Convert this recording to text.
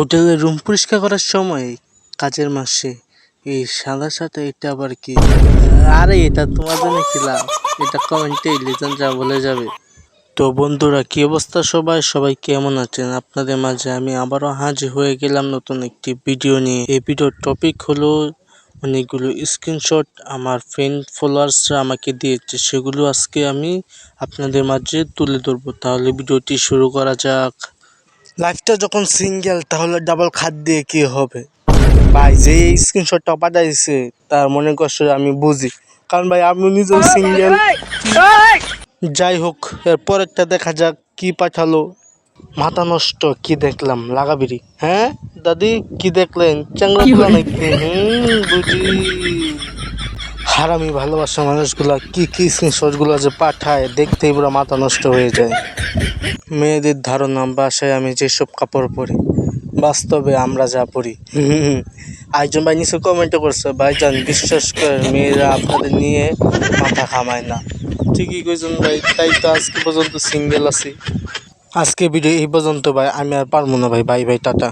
হোটেলের রুম পরিষ্কার করার সময় কাজের মাসে এই সাদা সাথে এটা আবার কি? আরে এটা তোমার জন্য খিলাম এটা কমেন্টে যা বলে যাবে। তো বন্ধুরা, কি অবস্থা সবাই? সবাই কেমন আছেন? আপনাদের মাঝে আমি আবারও হাজির হয়ে গেলাম নতুন একটি ভিডিও নিয়ে। এই ভিডিওর টপিক হলো অনেকগুলো স্ক্রিনশট আমার ফ্রেন্ড ফলোয়ার্সরা আমাকে দিয়েছে। সেগুলো আজকে আমি আপনাদের মাঝে তুলে ধরবো। তাহলে ভিডিওটি শুরু করা যাক। লাইফটা যখন সিঙ্গেল তাহলে ডাবল খাদ দিয়ে কি হবে? ভাই যে স্ক্রিনশটটা পাঠাইছে তার মনে কষ্ট আমি বুঝি। কারণ ভাই আমি নিজেও সিঙ্গেল যাই হোক এরপর একটা দেখা যাক কি পাঠালো। মাথা নষ্ট কি দেখলাম? লাগাবিরি হ্যাঁ? দাদি কি দেখলেন? চ্যাংরা বুঝি। হারামি ভালোবাসা মানুষগুলা কি কি স্ক্রিনশটগুলো যে পাঠায় দেখতেই পুরো মাথা নষ্ট হয়ে যায়। মেয়েদের ধারণা বাসায় আমি যেসব কাপড় পরি, বাস্তবে আমরা যা পরি। আইজন ভাই নিচে কমেন্টও করছে ভাইজান বিশ্বাস করে, মেয়েরা আপনাদের নিয়ে মাথা খামায় না। ঠিকই কইজন ভাই, তাই তো আজকে পর্যন্ত সিঙ্গেল আছি। আজকে ভিডিও এই পর্যন্ত ভাই, আমি আর পারব না ভাই। Bye bye tata.